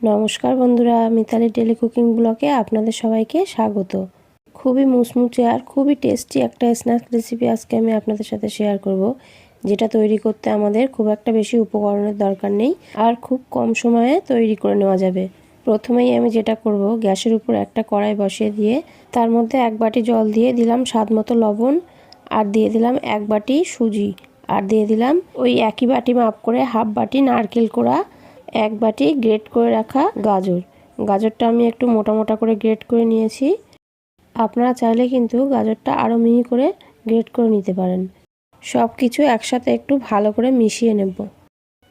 নমস্কার বন্ধুরা, Mitali daily cooking ব্লকে আপনাদের সবাইকে স্বাগত। খুবই মুচমুচে আর খুবই টেস্টি একটা স্ন্যাক্স রেসিপি আজকে আমি আপনাদের সাথে শেয়ার করব, যেটা তৈরি করতে আমাদের খুব একটা বেশি উপকরণের দরকার নেই আর খুব কম সময়ে তৈরি করে নেওয়া যাবে। প্রথমেই আমি যেটা করব, গ্যাসের উপর একটা কড়াই বসিয়ে দিয়ে তার মধ্যে এক বাটি জল দিয়ে দিলাম স্বাদ মতো লবণ আর দিয়ে দিলাম এক বাটি সুজি। আর দিয়ে দিলাম ওই একই বাটি মাপ করে হাফ বাটি নারকেল কোড়া এক বাটি গ্রেট করে রাখা গাজর। গাজরটা আমি একটু মোটা মোটা করে গ্রেট করে নিয়েছি। আপনারা চাইলে কিন্তু গাজরটা আরও মিহি করে গ্রেট করে নিতে পারেন। সব কিছু একসাথে একটু ভালো করে মিশিয়ে নেব।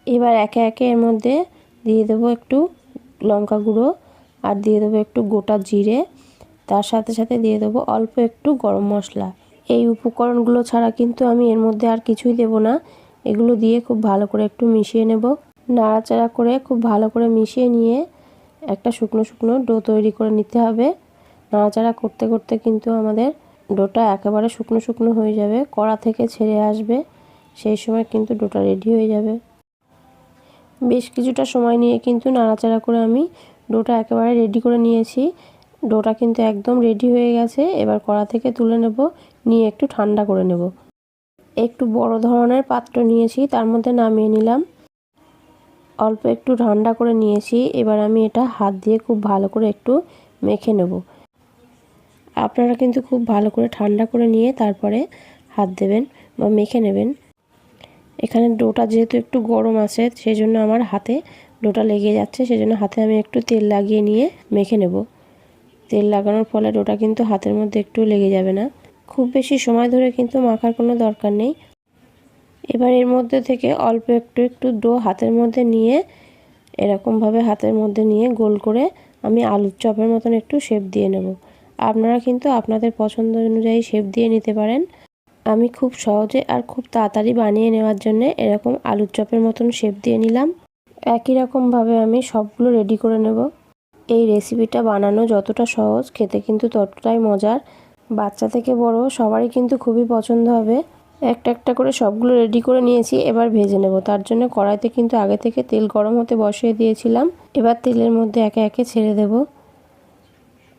এবার একে একে এর মধ্যে দিয়ে দেবো একটু লঙ্কা গুঁড়ো আর দিয়ে দেবো একটু গোটা জিরে। তার সাথে সাথে দিয়ে দেবো অল্প একটু গরম মশলা। এই উপকরণগুলো ছাড়া কিন্তু আমি এর মধ্যে আর কিছুই দেব না। এগুলো দিয়ে খুব ভালো করে একটু মিশিয়ে নেব। নাড়াচাড়া করে খুব ভালো করে মিশিয়ে নিয়ে একটা শুকনো শুকনো ডো তৈরি করে নিতে হবে। নাড়াচাড়া করতে করতে কিন্তু আমাদের ডোটা একেবারে শুকনো শুকনো হয়ে যাবে, কড়া থেকে ছেড়ে আসবে, সেই সময় কিন্তু ডোটা রেডি হয়ে যাবে। বেশ কিছুটা সময় নিয়ে কিন্তু নাড়াচাড়া করে আমি ডোটা একেবারে রেডি করে নিয়েছি। ডোটা কিন্তু একদম রেডি হয়ে গেছে, এবার কড়া থেকে তুলে নেব, নিয়ে একটু ঠান্ডা করে নেব। একটু বড় ধরনের পাত্র নিয়েছি, তার মধ্যে নামিয়ে নিলাম। অল্প একটু ঠান্ডা করে নিয়েছি। এবার আমি এটা হাত দিয়ে খুব ভালো করে একটু মেখে নেব। আপনারা কিন্তু খুব ভালো করে ঠান্ডা করে নিয়ে তারপরে হাত দেবেন বা মেখে নেবেন। এখানে ডোটা যেহেতু একটু গরম আছে সেই জন্য আমার হাতে ডোটা লেগে যাচ্ছে সেই জন্য হাতে আমি একটু তেল লাগিয়ে নিয়ে মেখে নেব। তেল লাগানোর ফলে ডোটা কিন্তু হাতের মধ্যে একটু লেগে যাবে না। খুব বেশি সময় ধরে কিন্তু মাখার কোনো দরকার নেই। এবার এর মধ্যে থেকে অল্প একটু একটু ডো হাতের মধ্যে নিয়ে এরকমভাবে হাতের মধ্যে নিয়ে গোল করে আমি আলুর চপের মতন একটু শেপ দিয়ে নেব। আপনারা কিন্তু আপনাদের পছন্দ অনুযায়ী শেপ দিয়ে নিতে পারেন। আমি খুব সহজে আর খুব তাড়াতাড়ি বানিয়ে নেওয়ার জন্য এরকম আলুর চপের মতন শেপ দিয়ে নিলাম। একই রকমভাবে আমি সবগুলো রেডি করে নেব। এই রেসিপিটা বানানো যতটা সহজ, খেতে কিন্তু ততটাই মজার। বাচ্চা থেকে বড় সবারই কিন্তু খুবই পছন্দ হবে। একটা একটা করে সবগুলো রেডি করে নিয়েছি, এবার ভেজে নেব। তার জন্য কড়াইতে কিন্তু আগে থেকে তেল গরম হতে বসিয়ে দিয়েছিলাম। এবার তেলের মধ্যে একে একে ছেড়ে দেব।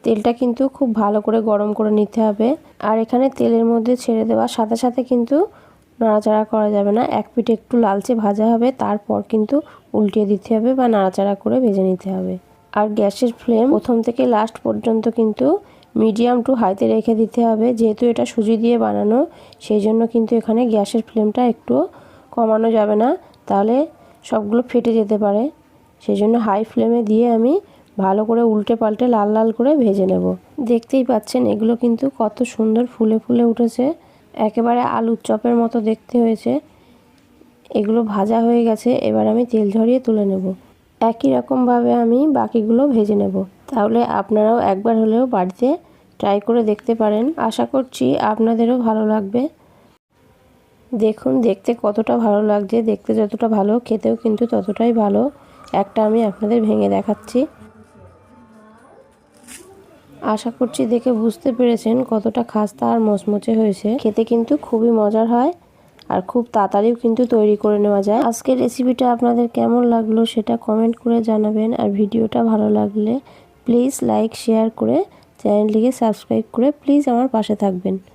তেলটা কিন্তু খুব ভালো করে গরম করে নিতে হবে। আর এখানে তেলের মধ্যে ছেড়ে দেওয়ার সাথে সাথে কিন্তু নাড়াচাড়া করা যাবে না। এক পিঠে একটু লালচে ভাজা হবে, তারপর কিন্তু উল্টিয়ে দিতে হবে বা নাড়াচাড়া করে ভেজে নিতে হবে। আর গ্যাসের ফ্লেম প্রথম থেকে লাস্ট পর্যন্ত কিন্তু মিডিয়াম টু হাইতে রেখে দিতে হবে। যেহেতু এটা সুজি দিয়ে বানানো সেই জন্য কিন্তু এখানে গ্যাসের ফ্লেমটা একটু কমানো যাবে না। তাহলে সবগুলো ফেটে যেতে পারে। সেই জন্য হাই ফ্লেমে দিয়ে আমি ভালো করে উল্টে পাল্টে লাল লাল করে ভেজে নেব। দেখতেই পাচ্ছেন, এগুলো কিন্তু কত সুন্দর ফুলে ফুলে উঠেছে। একেবারে আলুর চপের মতো দেখতে হয়েছে। এগুলো ভাজা হয়ে গেছে, এবার আমি তেল ঝরিয়ে তুলে নেব। একই রকমভাবে আমি বাকিগুলো ভেজে নেব। তাহলে আপনারাও একবার হলেও বাড়িতে ট্রাই করে দেখতে পারেন। আশা করছি আপনাদেরও ভালো লাগবে। দেখুন, দেখতে কতটা ভালো লাগছে। দেখতে যতটা ভালো, খেতেও কিন্তু ততটাই ভালো। একটা আমি আপনাদের ভেঙে দেখাচ্ছি। আশা করছি দেখে বুঝতে পেরেছেন কতটা খাস্তা আর মচমচে হয়েছে। খেতে কিন্তু খুবই মজার হয়। আর খুব তাড়াতাড়িও কিন্তু তৈরি করে নেওয়া যায়। আজকের রেসিপিটা আপনাদের কেমন লাগল সেটা কমেন্ট করে জানাবেন। আর ভিডিওটা ভালো লাগলে প্লিজ লাইক শেয়ার করে চ্যানেলটিকে সাবস্ক্রাইব করে প্লিজ আমার পাশে থাকবেন।